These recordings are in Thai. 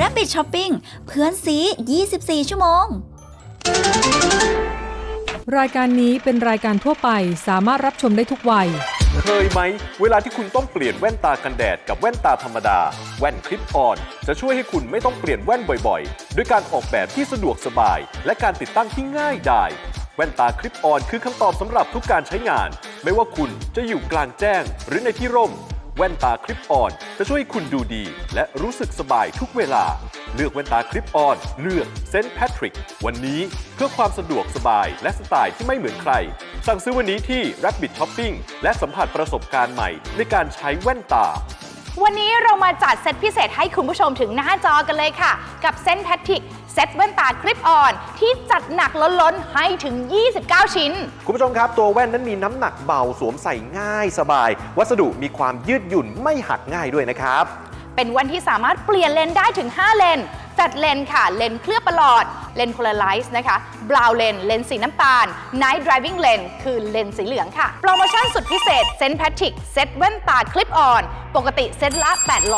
Rabbit Shopping เพื่อนซี 24 ชั่วโมง รายการนี้เป็นรายการทั่วไปสามารถรับชมได้ทุกวัย เคยไหม เวลาที่คุณต้องเปลี่ยนแว่นตากันแดดกับแว่นตาธรรมดา แว่นคลิปออน จะช่วยให้คุณไม่ต้องเปลี่ยนแว่นบ่อยๆ ด้วยการออกแบบที่สะดวกสบาย และการติดตั้งที่ง่ายดายแว่นตาคลิปออนคือคำตอบสำหรับทุกการใช้งาน ไม่ว่าคุณจะอยู่กลางแจ้งหรือในที่ร่ม แว่นตาคลิปออนจะช่วยให้คุณดูดี และรู้สึกสบายทุกเวลา เลือกแว่นตาคลิปออน เลือกเซนต์แพทริกวันนี้เพื่อความสะดวกสบายและสไตล์ที่ไม่เหมือนใคร สั่งซื้อวันนี้ที่ Rabbit Shopping และสัมผัสประสบการณ์ใหม่ในการใช้แว่นตา วันนี้เรามาจัดเซตพิเศษให้คุณผู้ชมถึงหน้าจอกันเลยค่ะ กับเซนแพทริกเซตแว่นตาคลิปออน ที่จัดหนักล้นๆ ให้ถึง 29 ชิ้น คุณผู้ชมครับ ตัวแว่นนั้นมีน้ำหนักเบาสวมใส่ง่ายสบาย วัสดุมีความยืดหยุ่นไม่หักง่ายด้วยนะครับ เป็นแว่นที่สามารถเปลี่ยนเลนได้ถึง 5 เลนแฟลตเลนค่ะ เลนเคลือบประหลอด เลนโพลาไรซ์นะคะ บราวเลน เลนสีน้ำตาล Night Driving Lens คือเลนสีเหลืองค่ะ โปรโมชั่นสุดพิเศษเซน t พทริกเซตแว่นตาคลิปออน ปกติเซตละ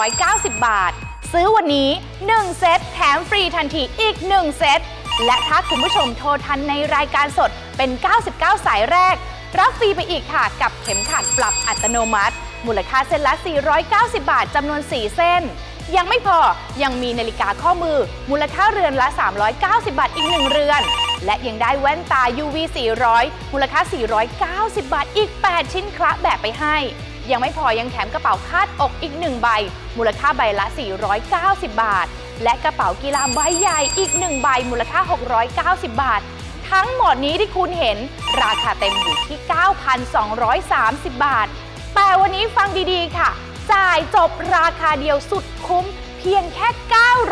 890 บาท ซื้อวันนี้ 1 เซตแถมฟรีทันทีอีก 1 เซตและถ้าคุณผู้ชมโทรทันในรายการสดเป็น 99 สายแรก รับฟรีไปอีกค่ะกับเข็มขัดปรับอัตโนมัติ มูลค่าเส้นละ 490 บาทจำนวน 4 เส้น ยังไม่พอยังมีนาฬิกาข้อมือ มูลค่าเรือนละ 390 บาทอีก 1 เรือน และยังได้แว่นตา UV 400 มูลค่า 490 บาทอีก 8 ชิ้นคละแบบไปให้ ยังไม่พอยังแถมกระเป๋าคาดอกอีก 1 ใบ มูลค่าใบละ 490 บาท และกระเป๋ากีฬาใบใหญ่อีก 1 ใบ มูลค่า 690 บาท ทั้งหมดนี้ที่คุณเห็นราคาเต็มอยู่ที่ 9,230 บาท แต่วันนี้ฟังดีๆค่ะ จ่ายจบราคาเดียวสุดคุ้มเพียงแค่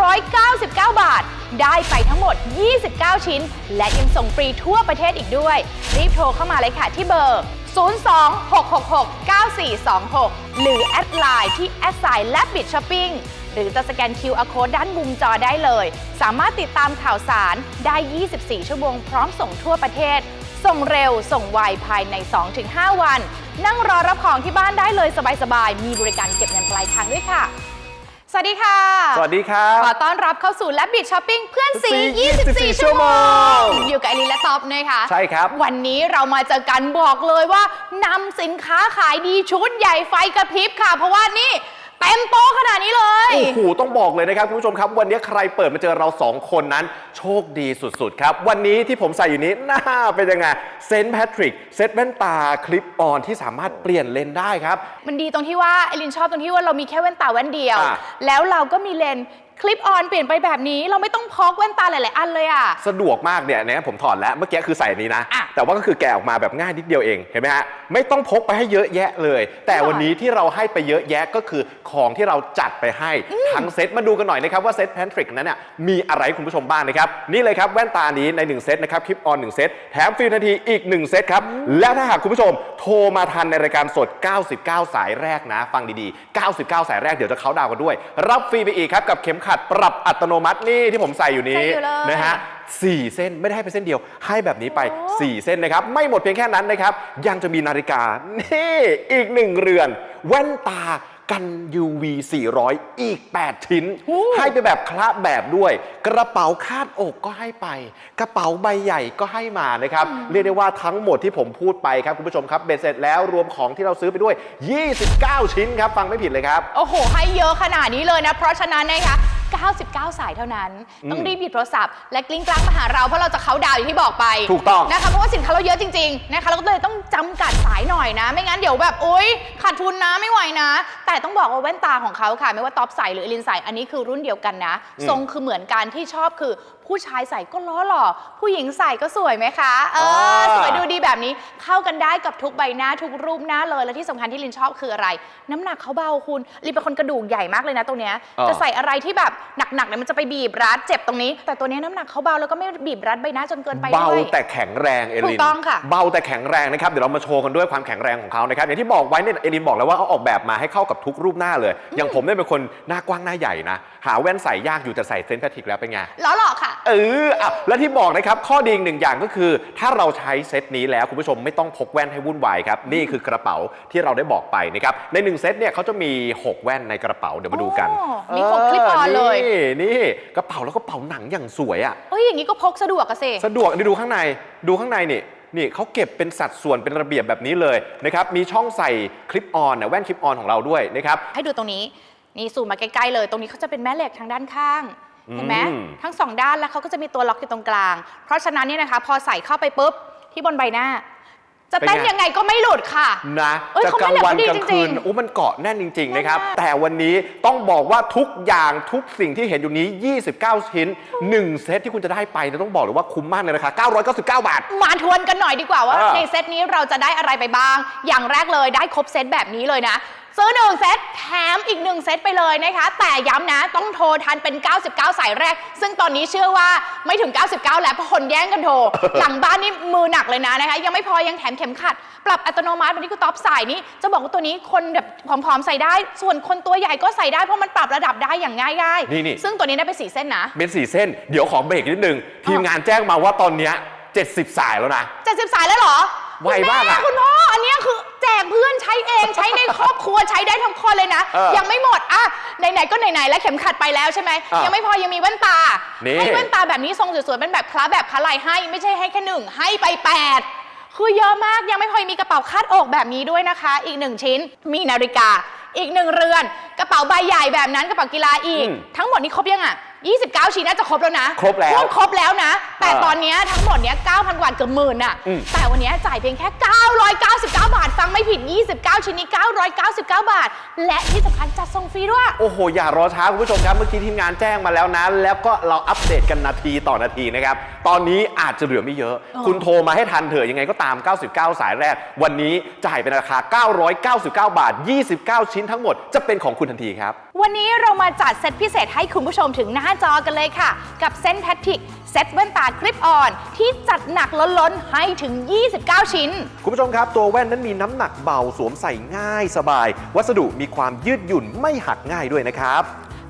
999 บาท ได้ไปทั้งหมด 29 ชิ้น และยังส่งฟรีทั่วประเทศอีกด้วย รีบโทรเข้ามาเลยค่ะที่เบอร์ 026669426 หรือแอดไลน์ที่แอดไซน์และบิดช้อปปิ้ง หรือจะสแกน QR Code ด้านมุมจอได้เลย สามารถติดตามข่าวสารได้ 24 ชั่วโมงพร้อมส่งทั่วประเทศ ส่งเร็วส่งไวภายใน 2-5 วัน นั่งรอรับของที่บ้านได้เลยสบายๆ มีบริการเก็บเงินปลายทางด้วยค่ะ สวัสดีค่ะ สวัสดีครับ ขอต้อนรับเข้าสู่และบิดช้อปปิ้งเพื่อนสี 24 24 ชั่วโมงชั่วโมงอยู่กับไอรินและท็อปนะคะใช่ครับ วันนี้เรามาเจอกันบอกเลยว่านำสินค้าขายดีชุดใหญ่ไฟกระพริบค่ะ เพราะว่านี่ เต็มโต๊ะขนาดนี้เลย โอ้โหต้องบอกเลยนะครับคุณผู้ชมครับ วันนี้ใครเปิดมาเจอเราสองคนนั้น โชคดีสุดๆ ครับ วันนี้ที่ผมใส่อยู่นี้หน้าเป็นยังไงเซนต์แพทริกเซตแว่นตาคลิปออนที่สามารถเปลี่ยนเลนส์ได้ครับ มันดีตรงที่ว่าไอรินชอบตรงที่ว่าเรามีแค่แว่นตาแว่นเดียว อะ แล้วเราก็มีเลนส์ คลิปออนเปลี่ยนไปแบบนี้เราไม่ต้องพกแว่นตาหลาย ๆ อันเลยอะ สะดวกมากเนี่ยนะผมถอดแล้ว เมื่อกี้คือใส่อันนี้นะ อะแต่ว่าก็คือแกะออกมาแบบง่ายนิดเดียวเอง เห็นไหมฮะ ไม่ต้องพกไปให้เยอะแยะเลย แต่วันนี้ที่เราให้ไปเยอะแยะก็คือของที่เราจัดไปให้ทั้งเซตมาดูกันหน่อยนะครับว่าเซตแพนทริกนั้นน่ะมีอะไรให้คุณผู้ชมบ้างนะครับ นี่เลยครับแว่นตานี้ใน 1 เซตนะครับคลิปออน1เซตแถมฟรีทันทีอีก 1 เซตครับ และถ้าหากคุณผู้ชมโทรมาทันในรายการสด 99 สายแรกนะ ฟังดี ๆ 99 สายแรกเดี๋ยวจะเขาดาวน์กันด้วย รับฟรีไปอีกครับกับเข็มขัดปรับอัตโนมัตินี่ที่ผมใส่อยู่นี้ใส่อยู่เลยนะฮะ4เส้นไม่ได้ให้ไปเส้นเดียว ให้แบบนี้ไป4เส้นนะครับ ไม่หมดเพียงแค่นั้นนะครับ ยังจะมีนาฬิกา นี่อีกหนึ่งเรือน แว่นตากัน UV 400 อีก 8 ชิ้นให้ไปแบบคละแบบด้วย กระเป๋าคาดอกก็ให้ไป กระเป๋าใบใหญ่ก็ให้มานะครับ เรียกได้ว่าทั้งหมดที่ผมพูดไปครับ คุณผู้ชมครับเบ็ดเสร็จแล้วรวมของที่เราซื้อไปด้วย 29 ชิ้นครับ ฟังไม่ผิดเลยครับ โอ้โห ให้เยอะขนาดนี้เลยนะ เพราะฉะนั้นนะคะ 99 สายเท่านั้น ต้องรีบหยิบโทรศัพท์ และกลิ้งกลางมาหาเราเพราะเราจะเขาน์ดาวน์อย่างที่บอกไปถูกต้องนะคะเพราะว่าสินค้าเราเยอะจริงๆนะคะเราก็เลยต้องจำกัดสายหน่อยนะ ไม่งั้นเดี๋ยวแบบโอ๊ยขาดทุนนะไม่ไหวนะ แต่ต้องบอกว่าแว่นตาของเขาค่ะ ไม่ว่าท็อปใส่หรือเอลินใส่อันนี้คือรุ่นเดียวกันนะอืมทรงคือเหมือนกันที่ชอบคือ ผู้ชายใส่ก็ล้อหล่อ ผู้หญิงใส่ก็สวยไหมคะ เอออ่าสวยดูดีแบบนี้ เข้ากันได้กับทุกใบหน้าทุกรูปหน้าเลย และที่สำคัญที่ลินชอบคืออะไร น้ำหนักเขาเบาคุณลินเป็นคนกระดูกใหญ่มากเลยนะตรงเนี้ยอ่าจะใส่อะไรที่แบบหนักๆเนี่ยมันจะไปบีบรัดเจ็บตรงนี้ แต่ตัวเนี้ยน้ำหนักเขาเบาแล้วก็ไม่บีบรัดใบหน้าจนเกินไปเบาด้วย แต่แข็งแรงเอลินถูกต้องค่ะ เบาแต่แข็งแรงนะครับเดี๋ยวเรามาโชว์กันด้วยความแข็งแรงของเขานะครับอย่างที่บอกไว้เนี่ยเอลินบอกแล้วว่าเขาออกแบบมาให้เข้ากับทุกรูปหน้าเลยอย่างผมเนี่ยเป็นคนหน้ากว้างหน้าใหญ่นะหาแว่นใส่ยากอยู่แต่ใส่เซนต์แพทริกแล้วเป็นไง ล้อหล่อค่ะเอออะและที่บอกนะครับข้อดีอีกหนึ่งอย่างก็คือ ถ้าเราใช้เซตนี้แล้วคุณผู้ชมไม่ต้องพกแว่นให้วุ่นวายครับนี่คือกระเป๋าที่เราได้บอกไปนะครับในหนึ่งเซตเนี่ยเขาจะมี 6 แว่นในกระเป๋าเดี๋ยวมาดูกันโอ้มีหกคลิปออนเลย นี่นี่กระเป๋าแล้วก็เป๋าหนังอย่างสวยอะ เอ้ยอย่างนี้ก็พกสะดวกอะสิสะดวกนี่ดูข้างในดูข้างในนี่นี่เขาเก็บเป็นสัดส่วนเป็นระเบียบแบบนี้เลยนะครับมีช่องใส่คลิปออนนะแว่นคลิปออนของเราด้วยนะครับให้ดูตรงนี้ นี่ซูมมาใกล้ๆเลย ตรงนี้เขาจะเป็นแม่เหล็กทางด้านข้าง เห็นไหมอืมทั้งสองด้านแล้วเขาก็จะมีตัวล็อกอยู่ตรงกลาง เพราะฉะนั้นเนี่ยนะคะพอใส่เข้าไปปุ๊บที่บนใบหน้า จะเต้นยังไงก็ไม่หลุดค่ะนะเอ้ยจะเขากลางไม่เหลือวันเขาดีกลางคืนจริงๆโอ้มันเกาะแน่นจริง ๆ นะครับแน่นมากแต่วันนี้ต้องบอกว่าทุกอย่างทุกสิ่งที่เห็นอยู่นี้ 29 ชิ้น 1 เซตที่คุณจะได้ไปเนี่ยต้องบอกเลยว่าคุ้มมากเลยราคา 999 บาท มาทวนกันหน่อยดีกว่าว่าเออในเซตนี้เราจะได้อะไรไปบ้าง อย่างแรกเลยได้ครบเซตแบบนี้เลยนะ ซื้อหนึ่งเซตแถมอีกหนึ่งเซตไปเลยนะคะ แต่ย้ำนะต้องโทรทันเป็น 99 สายแรก ซึ่งตอนนี้เชื่อว่าไม่ถึง 99 แล้วเพราะคนแย่งกันโทร หลังบ้านนี่มือหนักเลยนะนะคะ ยังไม่พอยังแถมเข็มขัด ปรับอัตโนมัติวันนี้กูท็อปใส่นี่จะบอกว่าตัวนี้คนแบบผอมๆใส่ได้ ส่วนคนตัวใหญ่ก็ใส่ได้เพราะมันปรับระดับได้อย่างง่ายนี่ๆซึ่งตัวนี้ได้ไปสี่เส้นนะ เป็นสี่เส้น เดี๋ยวขอเบรกนิดนึง ทีมงานแจ้งมาว่าตอนเนี้ย70 สายแล้วนะ 70 สายแล้วเหรอไวมากอะ คุณแคุณพ่ออันเนี้ยคือแจกเพื่อนใช้เองใช้ในครอบครัวใช้ได้ทั้งคนเลยนะ เออยังไม่หมดอะไหนๆก็ไหนๆแล้วเข็มขัดไปแล้วใช่ไหมอะยังไม่พอยังมีแว่นตานี่ ให้แว่นตาแบบนี้ทรงสวยๆเป็นแบบคลาสแบบคาไลให้ ไม่ใช่ให้แค่หนึ่งให้ไปแปดคือเยอะมากยังไม่พอมีกระเป๋าคาดอกแบบนี้ด้วยนะคะ อีกหนึ่งชิ้นมีนาฬิกา อีกหนึ่งเรือน กระเป๋าใบใหญ่แบบนั้นกระเป๋ากีฬาอีก อืม ทั้งหมดนี้ครบยังอะ 29 ชิ้นน่าจะครบแล้วนะครบแล้วพูดครบแล้วนะ แต่เออตอนเนี้ยทั้งหมดเนี้ย9,000กว่าเกือบหมื่นอะ อืม แต่วันนี้จ่ายเพียงแค่ 999 บาท ฟังไม่ผิด 29 ชิ้นนี้ 999 บาท และที่สำคัญจัดส่งฟรีด้วย โอ้โห อย่ารอช้าคุณผู้ชมครับ เมื่อกี้ทีมงานแจ้งมาแล้วนะ แล้วก็เราอัปเดตกันนาทีต่อนาทีนะครับ ตอนนี้อาจจะเหลือไม่เยอะอ๋อคุณโทรมาให้ทันเถอะยังไงก็ตาม 99 สายแรก วันนี้จ่ายเป็นราคา 999 บาท 29 ชิ้นทั้งหมดจะเป็นของคุณทันทีครับ วันนี้เรามาจัดเซตพิเศษให้คุณผู้ชมถึงหน้าจอกันเลยค่ะ กับเส้นแพทริกเซตแว่นตาคลิปออน ที่จัดหนักล้นๆ ให้ถึง 29 ชิ้น คุณผู้ชมครับ ตัวแว่นนั้นมีน้ำหนักเบาสวมใส่ง่ายสบาย วัสดุมีความยืดหยุ่นไม่หักง่ายด้วยนะครับ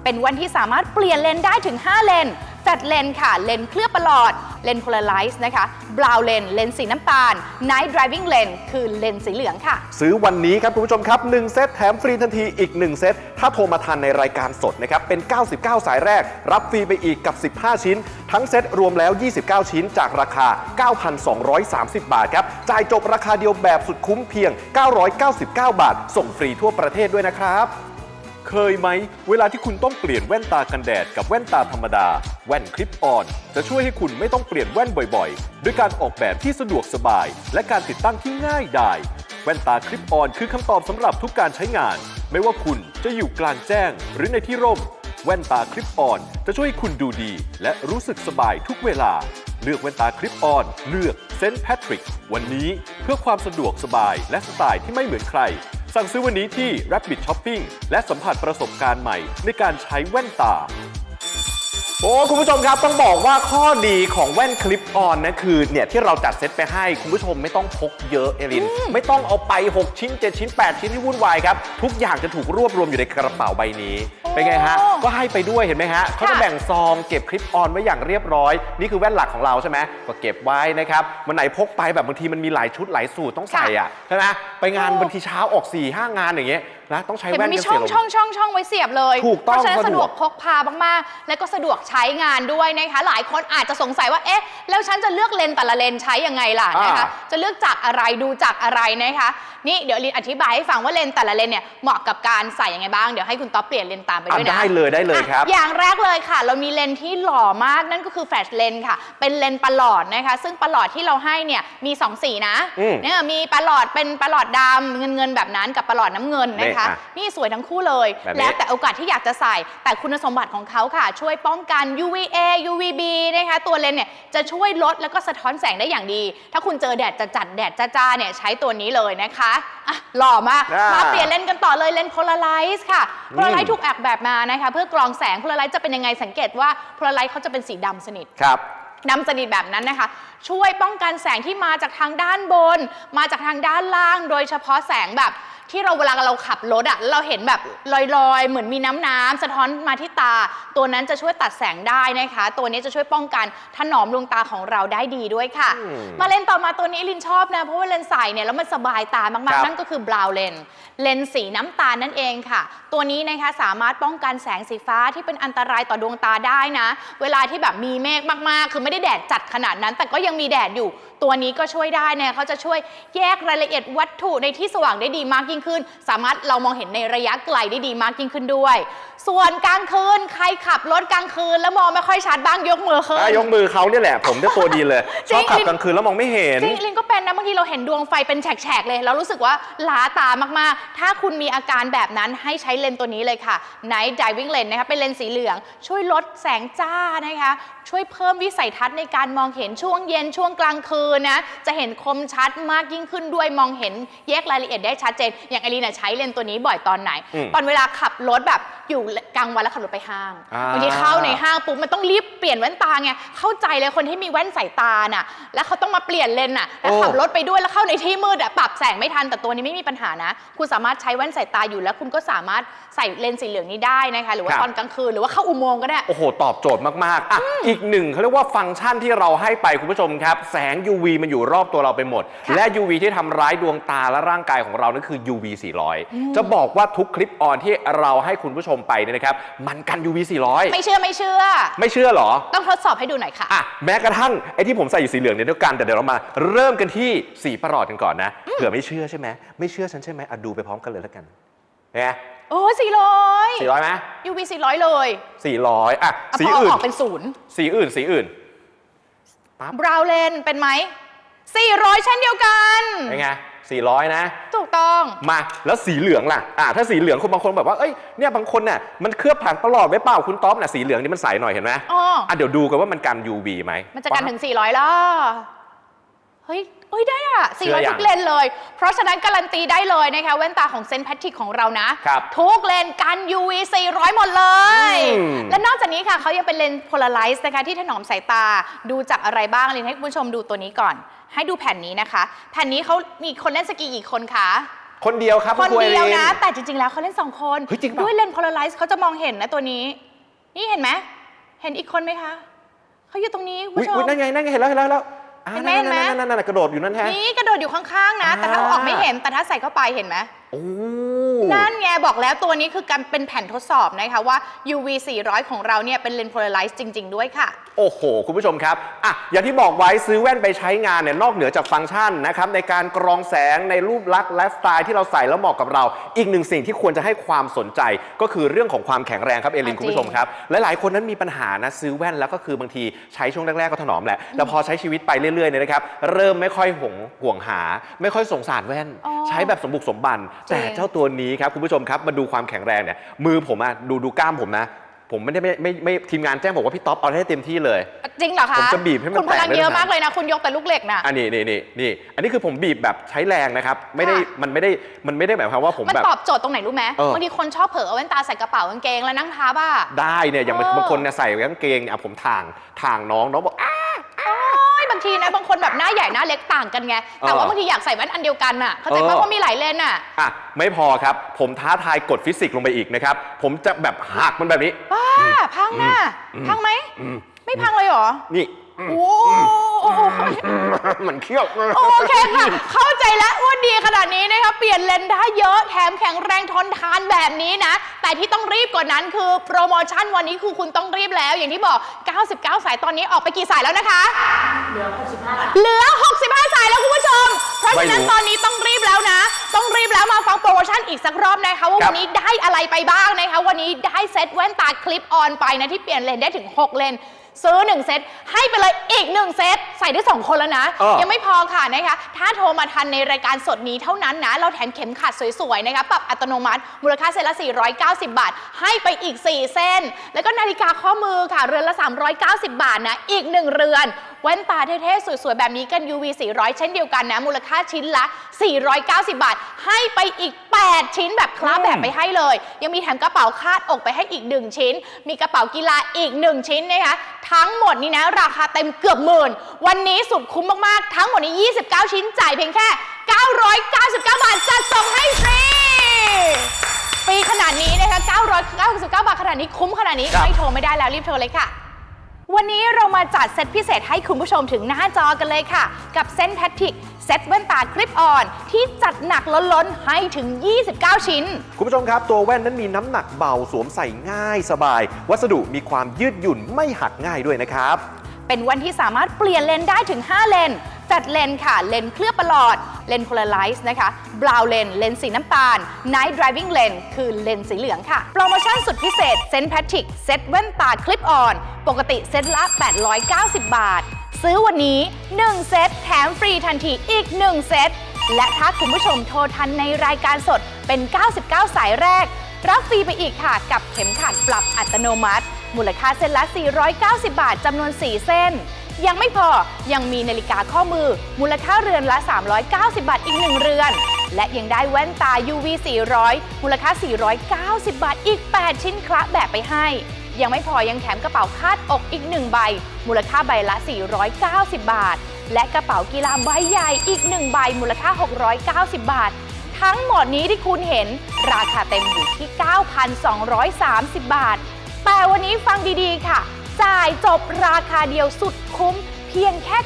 เป็นวันที่สามารถเปลี่ยนเลนได้ถึง 5 เลน แฟลตเลนค่ะ เลนเคลือบประหลอด เลนโพลาไรส์นะคะ บราวเลน เลนสีน้ำตาล Night Driving Lane คือเลนสีเหลืองค่ะ ซื้อวันนี้ครับคุณผู้ชมครับ 1 เซตแถมฟรีทันทีอีก 1 เซต ถ้าโทรมาทันในรายการสดนะครับ เป็น 99 สายแรก รับฟรีไปอีกกับ 15 ชิ้น ทั้งเซตรวมแล้ว 29 ชิ้นจากราคา 9,230 บาทครับ จ่ายจบราคาเดียวแบบสุดคุ้มเพียง 999 บาท ส่งฟรีทั่วประเทศด้วยนะครับ เคยไหม เวลาที่คุณต้องเปลี่ยนแว่นตากันแดดกับแว่นตาธรรมดา แว่นคลิปออน จะช่วยให้คุณไม่ต้องเปลี่ยนแว่นบ่อยๆ ด้วยการออกแบบที่สะดวกสบาย และการติดตั้งที่ง่ายดายแว่นตาคลิปออนคือคำตอบสำหรับทุกการใช้งาน ไม่ว่าคุณจะอยู่กลางแจ้ง หรือในที่ร่ม แว่นตาคลิปออนจะช่วยให้คุณดูดี และรู้สึกสบายทุกเวลา เลือกแว่นตาคลิปออน เลือกเซนต์แพทริกวันนี้เพื่อความสะดวกสบายและสไตล์ที่ไม่เหมือนใคร สั่งซื้อวันนี้ที่ Rabbit Shopping และสัมผัสประสบการณ์ใหม่ในการใช้แว่นตา โอ้คุณผู้ชมครับต้องบอกว่าข้อดีของแว่นคลิปออนนะคือเนี่ยที่เราจัดเซตไปให้คุณผู้ชมไม่ต้องพกเยอะเอลิน ไม่ต้องเอาไป 6 ชิ้น 7 ชิ้น 8 ชิ้นที่วุ่นวายครับ ทุกอย่างจะถูกรวบรวมอยู่ในกระเป๋าใบนี้ เป็นไงฮะโอ้ก็ให้ไปด้วยเห็นไหมฮะเขาจะค่ะแบ่งซองเก็บคลิปออนไว้อย่างเรียบร้อย นี่คือแว่นหลักของเราใช่ไหมก็เก็บไว้นะครับวันไหนพกไปแบบบางทีมันมีหลายชุดหลายสูตรต้องใส่อะใช่ไหมไปงานโอ้บางทีเช้าออก4ี่ห้างานอย่างเงี้ย นะต้องใช้เห็นแว่มันนมีกันช่เสีอยงลงช่องช่องช่องไว้เสียบเลยถูกต้องเพราะฉะนั้นสะสะดดววกกพกพามากๆ และก็สะดวกใช้งานด้วยนะคะหลายคนอาจจะสงสัยว่าเอ๊ะแล้วฉันจะเลือกเลนส์แต่ละเลนส์ใช้ยังไงล่ะนะคะ อ่า จะเลือกจากอะไรดูจากอะไรนะคะ นี่เดี๋ยวลินอธิบายให้ฟังว่าเลนส์แต่ละเลนส์เนี่ยเหมาะกับการใส่ยังไงบ้างเดี๋ยวให้คุณต๊อปเปลี่ยนเลนส์ตามไปด้วยอะนะ ได้เลยได้เลยครับ อะอย่างแรกเลยค่ะ เรามีเลนส์ที่หล่อมากนั่นก็คือแฟลชเลนส์ค่ะ เป็นเลนส์ประหลอดนะคะ ซึ่งประหลอดที่เราให้เนี่ยมีสองสีนะอืมเนี่ยมีประหลอดเป็นประหลอดดำเงินเงินๆแบบนั้นกับประหลอดน้ำเงินนะคะนี่อะนี่สวยทั้งคู่เลย แบบนี้แล้วแต่โอกาสที่อยากจะใส่ แต่คุณสมบัติของเขาค่ะ ช่วยป้องกัน UVA UVB นะคะ ตัวเลนส์เนี่ยจะช่วยลดแล้วก็สะท้อนแสงได้อย่างดี ถ้าคุณเจอแดดจัดๆแดดจ้าๆเนี่ยใช้ตัวนี้เลยนะคะอะหล่อมากอ่ามมาเปลี่ยนเลนส์กันต่อเลยเลนส์ polarize ค่ะ อืม polarize ถูกออกแบบมานะคะเพื่อกรองแสง polarize จะเป็นยังไงสังเกตว่า polarize เขาจะเป็นสีดำสนิท ครับ ดำสนิทแบบนั้นนะคะ ช่วยป้องกันแสงที่มาจากทางด้านบน มาจากทางด้านล่าง โดยเฉพาะแสงแบบ ที่เราเวลาเราขับรถอะแล้วเราเห็นแบบลอยๆ เหมือนมีน้ำน้ำสะท้อนมาที่ตา ตัวนั้นจะช่วยตัดแสงได้นะคะ ตัวนี้จะช่วยป้องกันถนอมดวงตาของเราได้ดีด้วยค่ะอืมมาเลนส์ต่อมาตัวนี้ลินชอบนะเพราะว่าเลนส์ใส่เนี่ยแล้วมันสบายตามากครับๆนั่นก็คือบราวเลนเลนส์สีน้ำตาลนั่นเองค่ะ ตัวนี้นะคะสามารถป้องกันแสงสีฟ้าที่เป็นอันตรายต่อดวงตาได้นะ เวลาที่แบบมีเมฆมากๆ คือไม่ได้แดดจัดขนาดนั้น แต่ก็ยังมีแดดอยู่ ตัวนี้ก็ช่วยได้นะเขาจะช่วยแยกรายละเอียดวัตถุในที่สว่างได้ดีมากยิ่งขึ้น สามารถเรามองเห็นในระยะไกลได้ดีมากยิ่งขึ้นด้วย ส่วนกลางคืนใครขับรถกลางคืนแล้วมองไม่ค่อยชัดบ้างยกมือขึ้น อะยกมือเขาเนี่ยแหละ ผมจะตัวดีเลยจชริอบงขับกลางคืนแล้วมองไม่เห็น จริงลินก็เป็นนะบางทีเราเห็นดวงไฟเป็นแฉกๆเลยแล้วรู้สึกว่าล้าตามากๆ ถ้าคุณมีอาการแบบนั้นให้ใช้เลนส์ตัวนี้เลยค่ะ Night Diving Lens นะคะเป็นเลนส์สีเหลือง ช่วยลดแสงจ้านะคะ ช่วยเพิ่มวิสัยทัศน์ในการมองเห็นช่วงเย็นช่วงกลางคืนนะจะเห็นคมชัดมากยิ่งขึ้นด้วยมองเห็นแยกรายละเอียดได้ชัดเจนอย่างไอรีน่ะใช้เลนส์ตัวนี้บ่อยตอนไหนอืมตอนเวลาขับรถแบบอยู่กลางวันแล้วขับรถไปห้างอ่า บางทีเข้าในห้างปุ๊บมันต้องรีบเปลี่ยนแว่นตาไงเข้าใจเลยคนที่มีแว่นสายตาน่ะ แล้วเขาต้องมาเปลี่ยนเลนส์น่ะแล้วขับรถไปด้วยแล้วเข้าในที่มืดอะปรับแสงไม่ทันแต่ตัวนี้ไม่มีปัญหานะ คุณสามารถใช้แว่นสายตาอยู่แล้ว คุณก็สามารถใส่เลนส์สีเหลืองนี้ได้นะคะหรือว่าครับ ตอนกลางคืนหรือว่าเข้าอุโมงค์ก็ได้ โอ้โห ตอบโจทย์มากๆอะอีกหนึ่งเขาเรียกว่าฟังก์ชันที่เราให้ไปคุณผู้ชมครับ แสง UV มันอยู่รอบตัวเราไปหมดค่ะและ UV ที่ทำร้ายดวงตาและร่างกายของเรานั่นคือ UV 400 จะบอกว่าทุกคลิปออนที่เราให้คุณผู้ชมไปเนี่ยนะครับมันกัน UV 400 ไม่เชื่อไม่เชื่อ ไม่เชื่อเหรอ ต้องทดสอบให้ดูหน่อยค่ะอะแม้กระทั่งไอ้ที่ผมใส่อยู่สีเหลืองเนี่ยเดียวกันแต่เดี๋ยวเรามาเริ่มกันที่สีประหลอดกันก่อนนะเผื่อไม่เชื่อใช่ไหมไม่เชื่อฉันใช่ไหมอะดูไปพร้อมกันเลยแล้วกันเนี่ยโอ้สี่ร้อยสี่ร้อยไหม UV สี่ร้อยเลยสี่ร้อยอะอะสีพออื่นออกเป็นศูนย์สีอื่นสีอื่นบราวเลนเป็นไหม400 เช่นเดียวกันเป็นไง สี่ร้อยนะ ถูกต้อง มาแล้วสีเหลืองล่ะอ่าถ้าสีเหลืองคนบางคนแบบว่าเอ้ยเนี่ยบางคนเนี่ยมันเคลือบผังตลอดไว้เปล่าคุณต๊อปน่ะสีเหลืองนี่มันใสหน่อยเห็นไหมอ๋ออ่ อะเดี๋ยวดูกันว่ามันกัน UV ไหมมันจะกันถึง 400แล้ว เฮ้ยเฮ้ยได้อะเชื่อยั400งทุกเลนเลย เพราะฉะนั้นการันตีได้เลยนะคะแว่นตาของเซนแพทริกของเรานะครับทุกเลนกัน UV 400 หมดเลยอืมและนอกจากนี้ค่ะเขายังเป็นเลนส์โพลาไรซ์นะคะที่ถนอมสายตาดูจากอะไรบ้างลินให้คุณผู้ชมดูตัวนี้ก่อน ให้ดูแผ่นนี้นะคะ แผ่นนี้เขามีคนเล่นสกีกี่คนคะคนเดียวครับคนณรูเดียวไอรีนะ แต่จริงๆแล้วเขาเล่นสองคนเฮ้ยจริงปะด้วยเลนส์โพลาไรซ์เขาจะมองเห็นนะตัวนี้ นี่เห็นไหมเห็นอีกคนไหมคะเขาอยู่ตรงนี้คุณอุ้ยผู้ชอุ้ยมนั่นไงนั่นไงเห็นแล้วเห็นแล้วเห็นแล้ว อ่าเห็นไหมนั่นเห็นไหมนั่นนั่นนั่นกระโดดอยู่นั่นแท้นี่กระโดดอยู่ข้างๆนะ แต่ถ้าเอาออกไม่เห็นแต่ถ้าใส่เข้าไปเห็นไหม โอ้ นั่นไงบอกแล้วตัวนี้คือการเป็นแผ่นทดสอบนะคะว่า UV 400 ของเราเนี่ยเป็นเลนส์โพลาไรซ์จริง ๆ ด้วยค่ะ โอ้โห คุณผู้ชมครับอะอย่างที่บอกไว้ซื้อแว่นไปใช้งานเนี่ยนอกเหนือจากฟังก์ชันนะครับในการกรองแสงในรูปลักษณ์ไลฟ์สไตล์ที่เราใส่แล้วเหมาะกับเรา อีกหนึ่งสิ่งที่ควรจะให้ความสนใจ ก็คือเรื่องของความแข็งแรงครับเอลินอะคุณผู้ชมครับหลายๆคนนั้นมีปัญหานะซื้อแว่นแล้วก็คือบางทีใช้ช่วงแรกๆก็ถนอมแหละแต่พอใช้ชีวิตไปเรื่อยๆเนี่ยนะครับเริ่มไม่ค่อยห่วงห่วงหา ไม่ค่อยสงสารแว่นอ๋อใช้แบบสมบุกสมบันจริงแต่เจ้าตัวนี้ครับคุณผู้ชมครับมาดูความแข็งแรงเนี่ยมือผมอะดูดูกล้ามผมนะ ผมไม่ได้ไม่ไม่ไม่ทีมงานแจ้งบอกว่าพี่ท็อปเอาให้เต็มที่เลย จริงเหรอคะผมจะบีบให้มันคุณพลังแตกเลยเยอะนะมากเลยนะ คุณยกแต่ลูกเหล็กน่ะอันนี้นี่นี่นี่อันนี้คือผมบีบแบบใช้แรงนะครับไม่ได้ค่ะมันไม่ได้มันไม่ได้หมายความว่าผมมันแบบ ตอบโจทย์ตรงไหนรู้ไหมเออ บางทีคนชอบเผลอเอาแว่นตาใส่กระเป๋ากางเกงแล้วนั่งทับอะได้เนี่ยอย่างเออบางคนเนี่ยใส่กางเกงอะผมทางทางน้องน้องบอกอ้าโอ้ยบางทีนะบางคนแบบหน้าใหญ่หน้าเล็กต่างกันไง แต่ว่าเออบางทีอยากใส่แว่นอันเดียวกันอะ เข้าใจเอปะอว่ามีหลายเลนส์อะ อะ ไม่พอครับ ผมท้าทายกฎฟิสิกส์ลงไปอีกนะครับ ผมจะแบบหักมันแบบนี้ บ้าพังน่ะ พังไหมอืมไม่พังเลยเหรอ นี่ โอ้โหมันเขี้ยว โอเคค่ะ เข้าใจแล้วว่าดีขนาดนี้นะคะเปลี่ยนเลนส์ได้เยอะแถมแข็งแรงทนทานแบบนี้นะ แต่ที่ต้องรีบกว่านั้นคือโปรโมชั่นวันนี้คือคุณต้องรีบแล้ว อย่างที่บอก 99 สายตอนนี้ออกไปกี่สายแล้วนะคะ เหลือ 65 เหลือ 65 สายแล้วคุณผู้ชม เพราะฉะนั้นไม่รู้ตอนนี้ต้องรีบแล้วนะ ต้องรีบแล้วมาฟังโปรโมชั่นอีกสักรอบนะคะว่าครัวับนนี้ได้อะไรไปบ้างนะคะวันนี้ได้เซตแว่นตาคลิปออนไปนะที่เปลี่ยนเลนส์ได้ถึง 6 เลนส์ ซื้อ 1 เซตให้ไปเลยอีก 1 เซตใส่ได้ 2 คนแล้วนะเออยังไม่พอค่ะนะคะ ถ้าโทรมาทันในรายการสดนี้เท่านั้นนะ เราแถมเข็มขัดสวยๆนะคะปรับอัตโนมัติ มูลค่าเส้นละ 490 บาท ให้ไปอีก 4 เส้น แล้วก็นาฬิกาข้อมือค่ะ เรือนละ 390 บาทนะ อีก 1 เรือนแว่นตาเท่ๆ สวยๆ แบบนี้กัน UV 400 เช่นเดียวกันนะ มูลค่าชิ้นละ 490 บาท ให้ไปอีก 8 ชิ้นแบบคลาแบบไปให้เลย ยังมีแถมกระเป๋าคาดอกไปให้อีก 1 ชิ้น มีกระเป๋ากีฬาอีก 1 ชิ้นนะคะทั้งหมดนี้นะ ราคาเต็มเกือบหมื่น วันนี้สุดคุ้มมากๆ ทั้งหมดนี้ 29 ชิ้นจ่ายเพียงแค่ 999 บาทจัดส่งให้ฟรีฟรีขนาดนี้นะคะ 999 บาทขนาดนี้คุ้มขนาดนี้ครับไม่โทรไม่ได้แล้วรีบโทรเลยค่ะ วันนี้เรามาจัดเซตพิเศษให้คุณผู้ชมถึงหน้าจอกันเลยค่ะ กับเซนแพทริกเซตแว่นตาคลิปออน ที่จัดหนักล้นๆ ให้ถึง 29 ชิ้น คุณผู้ชมครับ ตัวแว่นนั้นมีน้ำหนักเบาสวมใส่ง่ายสบาย วัสดุมีความยืดหยุ่นไม่หักง่ายด้วยนะครับ เป็นแว่นที่สามารถเปลี่ยนเลนได้ถึง 5 เลน จัดเลนค่ะ เลนเคลือบประหลอด เลนโพลาไรส์นะคะ บราวเลน เลนสีน้ำตาล Night Driving Lens คือเลนสีเหลืองค่ะ โปรโมชั่นสุดพิเศษเซนแพทริกเซตแว่นตาคลิปออน ปกติเซตละ 890 บาท ซื้อวันนี้ 1 เซตแถมฟรีทันทีอีก 1 เซตและถ้าคุณผู้ชมโทรทันในรายการสดเป็น 99 สายแรก รับฟรีไปอีกค่ะ กับเข็มขัดปรับอัตโนมัติ มูลค่าเส้นละ 490 บาทจำนวน 4 เส้น ยังไม่พอยังมีนาฬิกาข้อมือ มูลค่าเรือนละ 390 บาทอีก 1 เรือน และยังได้แว่นตา UV 400 มูลค่า 490 บาทอีก 8 ชิ้นคละแบบไปให้ ยังไม่พอยังแถมกระเป๋าคาดอกอีก 1 ใบ มูลค่าใบละ 490 บาท และกระเป๋ากีฬาใบใหญ่อีก 1 ใบ มูลค่า 690 บาท ทั้งหมดนี้ที่คุณเห็น ราคาเต็มอยู่ที่ 9,230 บาท แต่วันนี้ฟังดีๆค่ะ จ่ายจบราคาเดียวสุดคุ้มเพียงแค่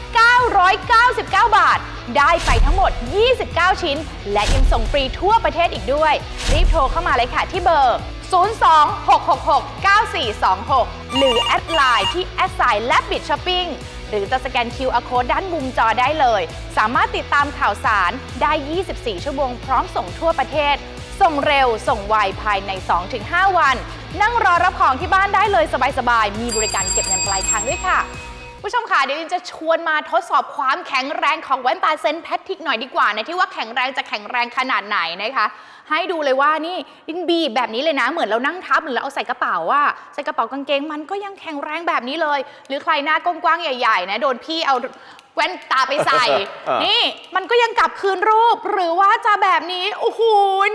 999 บาท ได้ไปทั้งหมด 29 ชิ้น และยังส่งฟรีทั่วประเทศอีกด้วย รีบโทรเข้ามาเลยค่ะที่เบอร์ 026669426 หรือแอดไลน์ที่แอดไซน์และบิดช้อปปิ้ง หรือจะสแกน QR Code ด้านมุมจอได้เลย สามารถติดตามข่าวสารได้ 24 ชั่วโมงพร้อมส่งทั่วประเทศ ส่งเร็ว ส่งไวภายใน 2-5 วัน นั่งรอรับของที่บ้านได้เลยสบายๆ มีบริการเก็บเงินปลายทางด้วยค่ะผู้ชมค่ะเดี๋ยวอินจะชวนมาทดสอบความแข็งแรงของแว่นตาเซนแพทริกหน่อยดีกว่านะที่ว่าแข็งแรงจะแข็งแรงขนาดไหนนะคะ ให้ดูเลยว่านี่ดินบีบแบบนี้เลยนะ เหมือนเรานั่งทับหรือเราเอาใส่กระเป๋าว่าใส่กระเป๋ากางเกงมันก็ยังแข็งแรงแบบนี้เลย หรือใครหน้ากว้างๆใหญ่ๆนะโดนพี่เอาแว่นตาไปใส่ เออ นี่มันก็ยังกลับคืนรูป หรือว่าจะแบบนี้ โอ้โห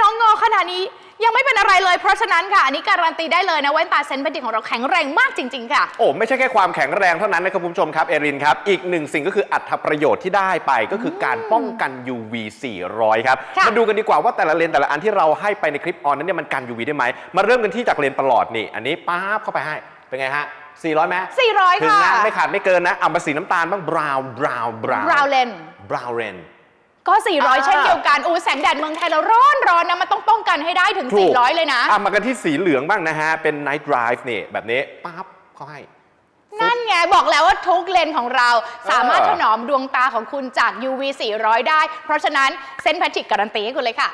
น้องงอขนาดนี้ ยังไม่เป็นอะไรเลย เพราะฉะนั้นค่ะ อันนี้การันตีได้เลยนะแว่นตาเซนแพทริกของเราแข็งแรงมากจริง ๆ ค่ะ โอ้ไม่ใช่แค่ความแข็งแรงเท่านั้นนะครับคุณผู้ชมครับ เอรินครับ อีกหนึ่งสิ่งก็คืออัตประโยชน์ที่ได้ไปก็คือการป้องกัน UV 400 ครับ ค่ะ มาดูกันดีกว่าว่าแต่ละเลนส์แต่ละอันที่เราให้ไปในคลิปออนนั้นเนี่ยมันกัน UV ได้ไหม มาเริ่มกันที่จากเลนส์ประหลอดนี่ อันนี้ป๊าบเข้าไปให้ เป็นไงฮะ 400ไหม400ถึงค่ะ นะไม่ขาดไม่เกินนะเอามาสีน้ำตาลบ้างบราวน์บราวน์บราวน์ brown lens บราวน์เรน ก็ อ่า 400 เช่นเดียวกันอู้แสงแดดเมืองไทยเราร้อนร้อนนะมันต้องป้องกันให้ได้ถึง ถูก400 เลยนะ อะมากันที่สีเหลืองบ้างนะฮะ เป็น Night Drive นี่ แบบนี้ป๊าบเขาให้ นั่นไง บอกแล้วว่าทุกเลนส์ของเราสามารถเออถนอมดวงตาของคุณจาก UV 400 ได้ เพราะฉะนั้นเซนแพทริกการันตีให้คุณเลยค่ะ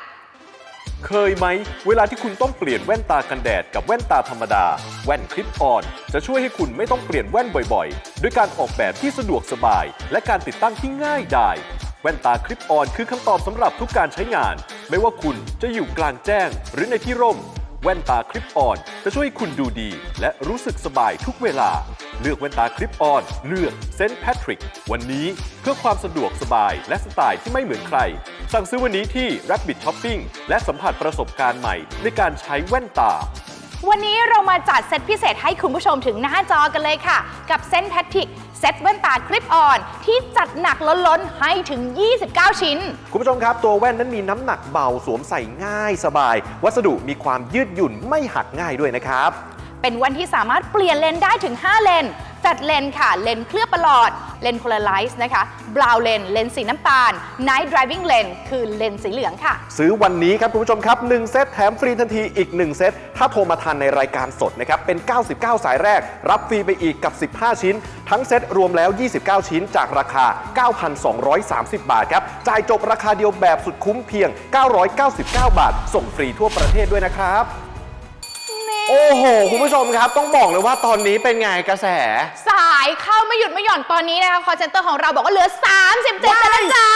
เคยไหม เวลาที่คุณต้องเปลี่ยนแว่นตากันแดดกับแว่นตาธรรมดา แว่นคลิปออน จะช่วยให้คุณไม่ต้องเปลี่ยนแว่นบ่อยๆ ด้วยการออกแบบที่สะดวกสบาย และการติดตั้งที่ง่ายดายแว่นตาคลิปออนคือคำตอบสำหรับทุกการใช้งาน ไม่ว่าคุณจะอยู่กลางแจ้ง หรือในที่ร่ม แว่นตาคลิปออนจะช่วยให้คุณดูดี และรู้สึกสบายทุกเวลา เลือกแว่นตาคลิปออน เลือกเซนต์แพทริกวันนี้เพื่อความสะดวกสบายและสไตล์ที่ไม่เหมือนใคร สั่งซื้อวันนี้ที่ Rabbit Shopping และสัมผัสประสบการณ์ใหม่ในการใช้แว่นตา วันนี้เรามาจัดเซตพิเศษให้คุณผู้ชมถึงหน้าจอกันเลยค่ะ กับเซนแพทริกเซตแว่นตาคลิปออน ที่จัดหนักล้นๆ ให้ถึง 29 ชิ้น คุณผู้ชมครับ ตัวแว่นนั้นมีน้ำหนักเบาสวมใส่ง่ายสบาย วัสดุมีความยืดหยุ่นไม่หักง่ายด้วยนะครับ เป็นแว่นที่สามารถเปลี่ยนเลนได้ถึง 5 เลนจัดเลนค่ะ เลนเคลือบประหลอด เลนโพลาไรส์นะคะ บราวเลน เลนสีน้ำตาล Night Driving Lens คือเลนสีเหลืองค่ะ ซื้อวันนี้ครับ คุณผู้ชมครับ 1 เซตแถมฟรีทันทีอีก 1 เซต ถ้าโทรมาทันในรายการสดนะครับ เป็น 99 สายแรก รับฟรีไปอีกกับ 15 ชิ้น ทั้งเซตรวมแล้ว 29 ชิ้นจากราคา 9,230 บาทครับ จ่ายจบราคาเดียวแบบสุดคุ้มเพียง 999 บาท ส่งฟรีทั่วประเทศด้วยนะครับ โอ้โห คุณผู้ชมครับ ต้องบอกเลยว่าตอนนี้เป็นไงกระแส สายเข้าไม่หยุดไม่หย่อนตอนนี้นะคะคอเซ็นเตอร์ของเราบอกว่าเหลือ 37แล้วนะจ้า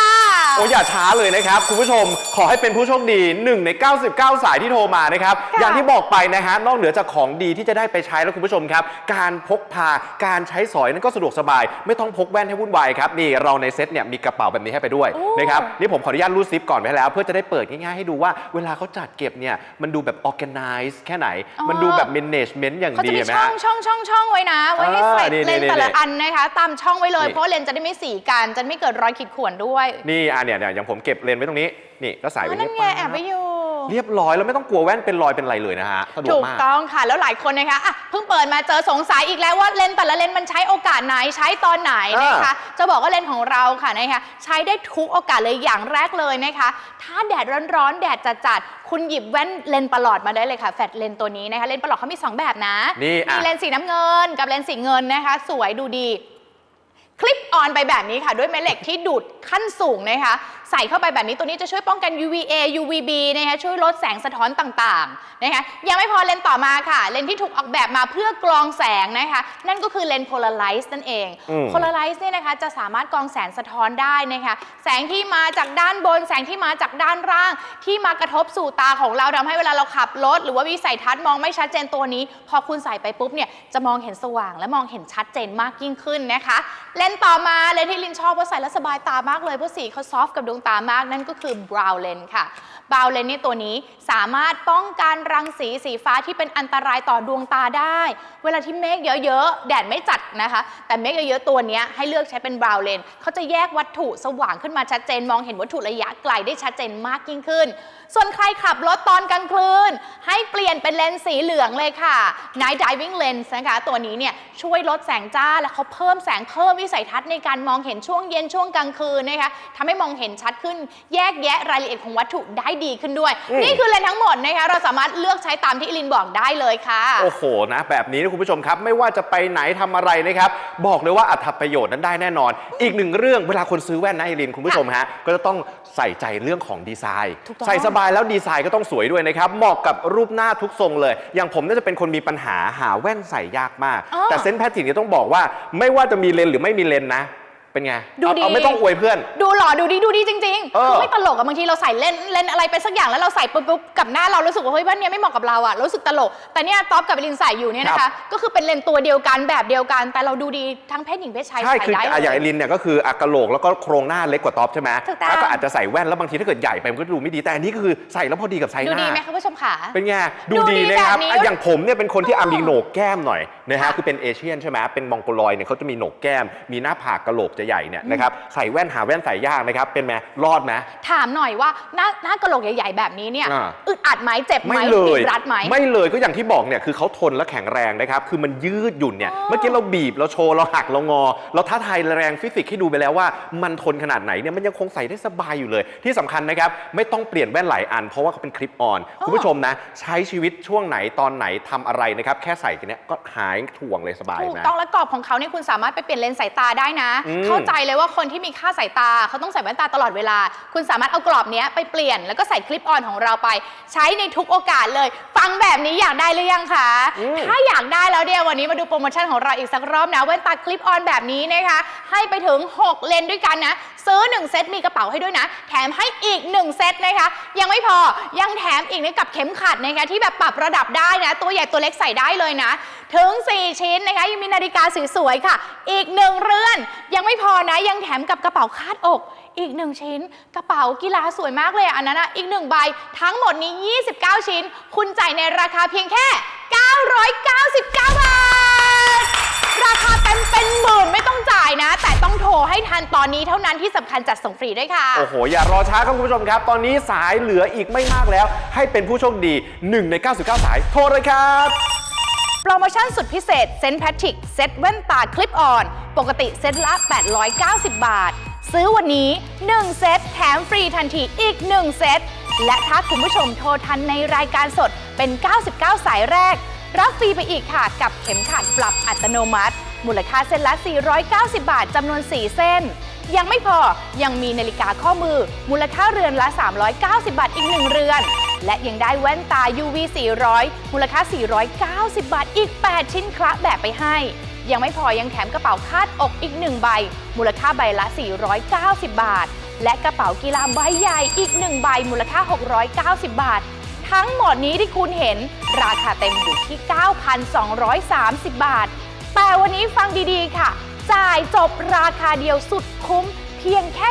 โอ้อย่าช้าเลยนะครับ คุณผู้ชมขอให้เป็นผู้โชคดี 1 ใน 99 สายที่โทรมานะครับค่ะอย่างที่บอกไปนะฮะนอกเหนือจากของดีที่จะได้ไปใช้แล้วคุณผู้ชมครับ การพกพาการใช้สอยนั้นก็สะดวกสบาย ไม่ต้องพกแว่นให้วุ่นวายครับนี่เราในเซ็ตเนี่ยมีกระเป๋าแบบนี้ให้ไปด้วยโอ้นะครับนี่ผมขออนุญาตรูดซิปก่อนไว้แล้ว เพื่อจะได้เปิดง่ายๆให้ดูว่าเวลาเขาจัดเก็บเนี่ยมันดูแบบ organize แค่ไหนมันดูแบบ management อย่างเขาดีจะมีเห็นไหมช่องฮะ ช่องช่องช่องไว้นะ ไว้ให้ใส่อ่านี่เลนส์นี่แต่ละนี่อันนะคะ ตามช่องไว้เลย นี่ เพราะว่าเลนส์จะได้ไม่สีกัน จะไม่เกิดรอยขีดข่วนด้วยนี่อะเนี่ยเนี่ยอย่างผมเก็บเลนส์ไว้ตรงนี้ นี่ก็ใส่ไว้นั่นไงแอบไปอยู่ เรียบร้อยแล้วไม่ต้องกลัวแว่นเป็นรอยเป็นไรเลยนะฮะสะดวกถูกมาก ต้องค่ะ แล้วหลายคนนะคะอะเพิ่งเปิดมาเจอสงสัยอีกแล้วว่าเลนส์แต่ละเลนส์มันใช้โอกาสไหนใช้ตอนไหนนะคะ จะบอกว่าเลนส์ของเราค่ะนะคะใช้ได้ทุกโอกาสเลยอย่างแรกเลยนะคะ ถ้าแดดร้อนๆ แดดจัดๆคุณหยิบแว่นเลนส์ประหลอดมาได้เลยค่ะแฟลชเลนส์ตัวนี้นะคะเลนส์ประหลอดเขามีสองแบบนะนี่อะ มีเลนส์สีน้ำเงิน กับเลนส์สีเงินนะคะ สวยดูดี คลิปออนไปแบบนี้ค่ะ ด้วยแม่เหล็กที่ดูดขั้นสูงนะคะ ใส่เข้าไปแบบนี้ตัวนี้จะช่วยป้องกัน UVA UVB นะคะช่วยลดแสงสะท้อนต่างๆนะคะยังไม่พอเลนส์ต่อมาค่ะ เลนส์ที่ถูกออกแบบมาเพื่อกรองแสงนะคะนั่นก็คือเลนส์ polarize นั่นเองอืม polarize เนี่ยนะคะจะสามารถกรองแสงสะท้อนได้นะคะแสงที่มาจากด้านบน แสงที่มาจากด้านล่าง ที่มากระทบสู่ตาของเราทำให้เวลาเราขับรถหรือว่าวิสัยทัศน์มองไม่ชัดเจนตัวนี้ พอคุณใส่ไปปุ๊บเนี่ยจะมองเห็นสว่าง และมองเห็นชัดเจนมากยิ่งขึ้นนะคะ เลนส์ต่อมาเลนส์ที่ลินชอบเพราะใส่แล้วสบายตามากเลยเพราะสีเขาซอฟต์กับดวงงตามากนั่นก็คือ brown lens ค่ะ brown lens นี่ตัวนี้สามารถป้องกันรังสีสีฟ้าที่เป็นอันตรายต่อดวงตาได้ เวลาที่เมฆเยอะๆ แดดไม่จัดนะคะ แต่เมฆเยอะๆ ตัวนี้ให้เลือกใช้เป็น brown lens เขาจะแยกวัตถุสว่างขึ้นมาชัดเจน มองเห็นวัตถุระยะไกลได้ชัดเจนมากยิ่งขึ้นส่วนใครขับรถตอนกลางคืน ให้เปลี่ยนเป็นเลนส์สีเหลืองเลยค่ะ night diving lens นะคะตัวนี้เนี่ยช่วยลดแสงจ้าและเขาเพิ่มแสงเพิ่มวิสัยทัศน์ในการมองเห็นช่วงเย็นช่วงกลางคืนนะคะทำให้มองเห็นชัดขึ้นแยกแยะรายละเอียดของวัตถุได้ดีขึ้นด้วย นี่คือเลนส์ทั้งหมดนะคะเราสามารถเลือกใช้ตามที่อิลินบอกได้เลยค่ะ โอ้โหนะแบบนี้นะคุณผู้ชมครับไม่ว่าจะไปไหนทำอะไรนะครับบอกเลยว่าอัตประโยชน์นั้นได้แน่นอน อีกหนึ่งเรื่องเวลาคนซื้อแว่นนะไอรินคุณผู้ชมฮะก็จะต้องใส่ใจเรื่องของดีไซน์ถูกต้องใส่สบายแล้วดีไซน์ก็ต้องสวยด้วยนะครับ เหมาะกับรูปหน้าทุกทรงเลย อย่างผมน่าจะเป็นคนมีปัญหาหาแว่นใส่ยากมากอ๋อแต่เซนต์แพทริกเนี่ยต้องบอกว่า ไม่ว่าจะมีเลนส์หรือไม่มีเลนส์นะ เป็นไงดูเอาดีเอาไม่ต้องอวยเพื่อน ดูหล่อดูดีดูดีจริงๆเออคือไม่ตลกอะบางทีเราใส่เล่นเล่นอะไรไปสักอย่างแล้วเราใส่ปุ๊บปุ๊บกับหน้าเรารู้สึกว่าเฮ้ยแว่นเนี้ยไม่เหมาะกับเราอะรู้สึกตลก แต่เนี่ยท็อปกับลินใส่อยู่เนี่ยนะครัคะบก็คือเป็นเลนส์ตัวเดียวกันแบบเดียวกัน แต่เราดูดีทั้งเพศหญิงเพศชายใช่ใส่คือได้อะอย่างเลไอยรินเนี่ยก็คืออักกะโหลกแล้วก็โครงหน้าเล็กกว่าท็อปใช่ไหมถูกต้องแล้วก็อาจจะใส่แว่นแล้วบางทีถ้าเกิดใหญ่ไปมันก็ดูไม่ดีแต่อันนี้ก็คือใส่แล้วพอดีกับไซส์ดูหดีน้าไหมคะผู้ชมขาเป็นไงดูดูดีดีนะครับแบบนี้อะอย่างผมเนี่ยเป็นคนที่อ๋ออามีโหนกแก้มหน่อยนะฮะค่ะคือเป็นเอเชียนใช่ไหมเป็นมองโกลอยเนี่ยเขาจะมีโหนกแก้ม มีหน้าผากกะโหลกจะใหญ่เนี่ยนะครับใส่แว่นหาแว่นใส่ยากนะครับเป็นไหมรอดไหมถามหน่อยว่าหน้าหน้ากระโหลกใหญ่ๆ แบบนี้เนี่ยอ่า อึดอัดไหมเจ็บไหมไม่เลยบีบรัดไหม ไม่เลยก็อย่างที่บอกเนี่ยคือเขาทนและแข็งแรงนะครับ คือมันยืดหยุ่นเนี่ยอ๋อเมื่อกี้เราบีบเราโชว์เราหักเรางอ เราท้าทายแรงฟิสิกส์ให้ดูไปแล้วว่า มันทนขนาดไหนเนี่ยมันยังคงใส่ได้สบายอยู่เลย ที่สำคัญนะครับ ไม่ต้องเปลี่ยนแว่นหลายอัน เพราะว่าเขาเป็นคลิปออน คุณผู้ชมนะ ใช้ชีวิตช่วงไหนตอนไหนทำอะไรนะครับ แค่ใส่กันเนี้ยก็หายถ่วงเลยสบายถูกนะ ต้องและกรอบของเขาเนี่ยคุณสามารถไปเปลี่ยนเลนส์สายตาได้นะ อืมเข้าใจเลยว่าคนที่มีค่าสายตาเขาต้องใส่แว่นตาตลอดเวลา คุณสามารถเอากรอบเนี้ยไปเปลี่ยน แล้วก็ใส่คลิปออนของเราไป ใช้ในทุกโอกาสเลย ฟังแบบนี้อยากได้หรือยังคะอืมถ้าอยากได้แล้วเนี่ยวันนี้มาดูโปรโมชั่นของเราอีกสักรอบนะแว่นตาคลิปออนแบบนี้นะคะให้ไปถึง 6 เลนส์ด้วยกันนะซื้อ 1 เซตมีกระเป๋าให้ด้วยนะ แถมให้อีก 1 เซตนะคะ ยังไม่พอยังแถมอีกนะกับเข็มขัดนะคะที่แบบปรับระดับได้นะ ตัวใหญ่ตัวเล็กใส่ได้เลยนะ ถึง 4 ชิ้นนะคะยังมีนาฬิกาสวยๆค่ะ อีกหนึ่งเรือนยังไม่พอนะยังแถมกับกระเป๋าคาดอก อีกหนึ่งชิ้น กระเป๋ากีฬาสวยมากเลยอันนั้นอะอีกหนึ่งใบทั้งหมดนี้ 29 ชิ้น คุณจ่ายในราคาเพียงแค่ 999 บาท ราคาเต็มเป็นหมื่นไม่ต้องจ่ายนะ แต่ต้องโทรให้ทันตอนนี้เท่านั้นที่สำคัญจัดส่งฟรีด้วยค่ะ โอ้โห อย่ารอช้าครับคุณผู้ชมครับ ตอนนี้สายเหลืออีกไม่มากแล้ว ให้เป็นผู้โชคดี 1 ใน 99 สาย โทรเลยครับ โปรโมชั่นสุดพิเศษเซนต์แพทริกเซตแว่นตาคลิปออน ปกติเซตละ 890 บาท ซื้อวันนี้ 1 เซตแถมฟรีทันทีอีก 1 เซตและถ้าคุณผู้ชมโทรทันในรายการสดเป็น 99 สายแรก รับฟรีไปอีกค่ะกับเข็มขัดปรับอัตโนมัติ มูลค่าเส้นละ 490 บาทจำนวน 4 เส้น ยังไม่พอยังมีนาฬิกาข้อมือ มูลค่าเรือนละ 390 บาทอีก 1 เรือน และยังได้แว่นตา UV 400 มูลค่า 490 บาท อีก 8 ชิ้นคละแบบไปให้ ยังไม่พอยังแถมกระเป๋าคาดอกอีก 1 ใบ มูลค่าใบละ 490 บาท และกระเป๋ากีฬาใบใหญ่อีก 1 ใบ มูลค่า 690 บาท ทั้งหมดนี้ที่คุณเห็น ราคาเต็มอยู่ที่ 9,230 บาท แต่วันนี้ฟังดีๆค่ะ จ่ายจบราคาเดียวสุดคุ้ม เพียงแค่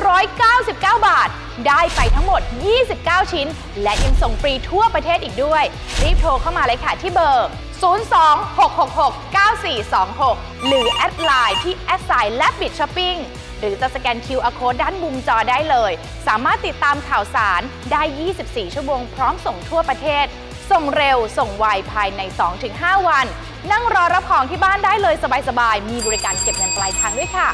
999 บาท ได้ไปทั้งหมด 29 ชิ้น และยังส่งฟรีทั่วประเทศอีกด้วย รีบโทรเข้ามาเลยค่ะที่เบอร์ 026669426 หรือแอดไลน์ที่แอดไซน์และบิดช้อปปิ้งหรือจะสแกน QR code ด้านมุมจอได้เลย สามารถติดตามข่าวสารได้ 24 ชั่วโมงพร้อมส่งทั่วประเทศ ส่งเร็ว ส่งไวภายใน 2-5 วัน นั่งรอรับของที่บ้านได้เลยสบายๆ มีบริการเก็บเงินปลายทางด้วยค่ะ